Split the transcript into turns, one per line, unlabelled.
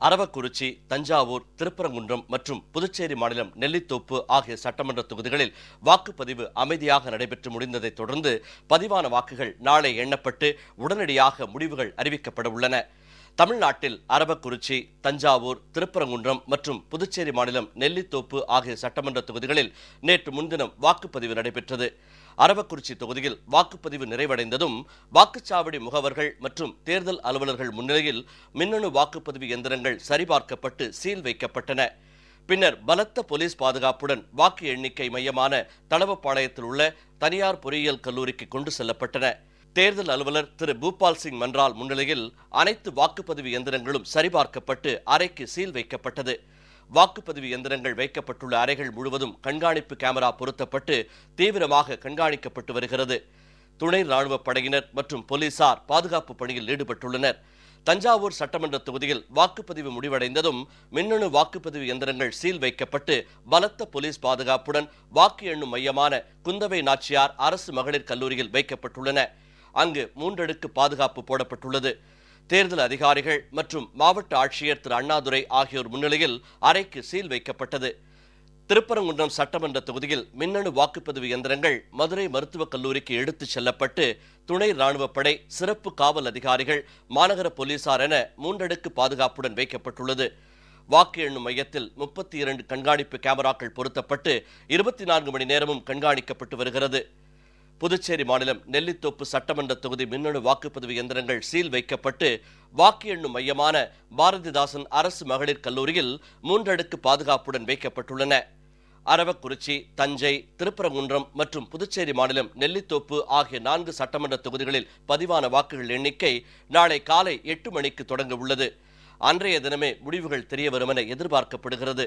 அரவக்குறிச்சி தஞ்சாவூர் திருப்பரங்குன்றம் மற்றும் புதுச்சேரி மாநிலம் நெல்லித்தோப்பு ஆகிய சட்டமன்ற தொகுதிகளில் வாக்குப்பதிவு அமைதியாக நடைபெற்று முடிந்ததை தொடர்ந்து பதிவான வாக்குகள் நாளை எண்ணப்பட்டு உடனடியாக முடிவுகள் அறிவிக்கப்பட உள்ளன. தமிழ்நாட்டில் அரவக்குறிச்சி தஞ்சாவூர் திருப்பரங்குன்றம் மற்றும் புதுச்சேரி மாநிலம் நெல்லித்தோப்பு ஆகிய சட்டமன்ற தொகுதிகளில் நேற்று முன்தினம் வாக்குப்பதிவு நடைபெற்றது. அரவக்குறிச்சி தொகுதியில் வாக்குப்பதிவு நிறைவடைந்ததும் வாக்குச்சாவடி முகவர்கள் மற்றும் தேர்தல் அலுவலர்கள் முன்னிலையில் மின்னணு வாக்குப்பதிவு எந்திரங்கள் சரிபார்க்கப்பட்டு சீல் வைக்கப்பட்டன. பின்னர் பலத்த போலீஸ் பாதுகாப்புடன் வாக்கு எண்ணிக்கை மையமான தளவப்பாளையத்தில் உள்ள தனியார் பொறியியல் கல்லூரிக்கு கொண்டு செல்லப்பட்டன. தேர்தல் அலுவலர் திரு பூபால் சிங் மன்றால் முன்னிலையில் அனைத்து வாக்குப்பதிவு எந்திரங்களும் சரிபார்க்கப்பட்டு அறைக்கு சீல் வைக்கப்பட்டது. வாக்குப்பதிவு எந்திரங்கள் வைக்கப்பட்டுள்ள அறைகள் முழுவதும் கண்காணிப்பு கேமரா பொருத்தப்பட்டு தீவிரமாக கண்காணிக்கப்பட்டு வருகிறது. துணை ராணுவ படையினர் மற்றும் போலீசார் பாதுகாப்பு பணியில் ஈடுபட்டுள்ளனர். தஞ்சாவூர் சட்டமன்ற தொகுதியில் வாக்குப்பதிவு முடிவடைந்ததும் மின்னணு வாக்குப்பதிவு எந்திரங்கள் சீல் வைக்கப்பட்டு பலத்த போலீஸ் பாதுகாப்புடன் வாக்கு எண்ணும் மையமான குந்தவை நாச்சியார் அரசு மகளிர் கல்லூரியில் வைக்கப்பட்டுள்ளன. அங்கு மூன்றடுக்கு பாதுகாப்பு போடப்பட்டுள்ளது. தேர்தல் அதிகாரிகள் மற்றும் மாவட்ட ஆட்சியர் திரு. அண்ணாதுரை ஆகியோர் முன்னிலையில் அறைக்கு சீல் வைக்கப்பட்டது. திருப்பரங்குன்றம் சட்டமன்ற தொகுதியில் மின்னணு வாக்குப்பதிவு எந்திரங்கள் மதுரை மருத்துவக் கல்லூரிக்கு எடுத்துச் செல்லப்பட்டு துணை ராணுவப்படை சிறப்பு காவல் அதிகாரிகள் மாநகர போலீசார் என மூன்றடுக்கு பாதுகாப்புடன் வைக்கப்பட்டுள்ளது. வாக்கு எண்ணும் மையத்தில் முப்பத்தி இரண்டு கண்காணிப்பு கேமராக்கள் பொருத்தப்பட்டு இருபத்தி நான்கு மணி நேரமும் கண்காணிக்கப்பட்டு வருகிறது. புதுச்சேரி மாநிலம் நெல்லித்தோப்பு சட்டமன்ற தொகுதி மின்னணு வாக்குப்பதிவு எந்திரங்கள் சீல் வைக்கப்பட்டு வாக்கு எண்ணும் மையமான பாரதிதாசன் அரசு மகளிர் கல்லூரியில் மூன்றடுக்கு பாதுகாப்புடன் வைக்கப்பட்டுள்ளன. அரவக்குறிச்சி தஞ்சை திருப்பரங்குன்றம் மற்றும் புதுச்சேரி மாநிலம் நெல்லித்தோப்பு ஆகிய நான்கு சட்டமன்ற தொகுதிகளில் பதிவான வாக்குகள் எண்ணிக்கை நாளை காலை எட்டு மணிக்கு தொடங்க உள்ளது. அன்றைய தினமே முடிவுகள் தெரிய வரும் என எதிர்பார்க்கப்படுகிறது.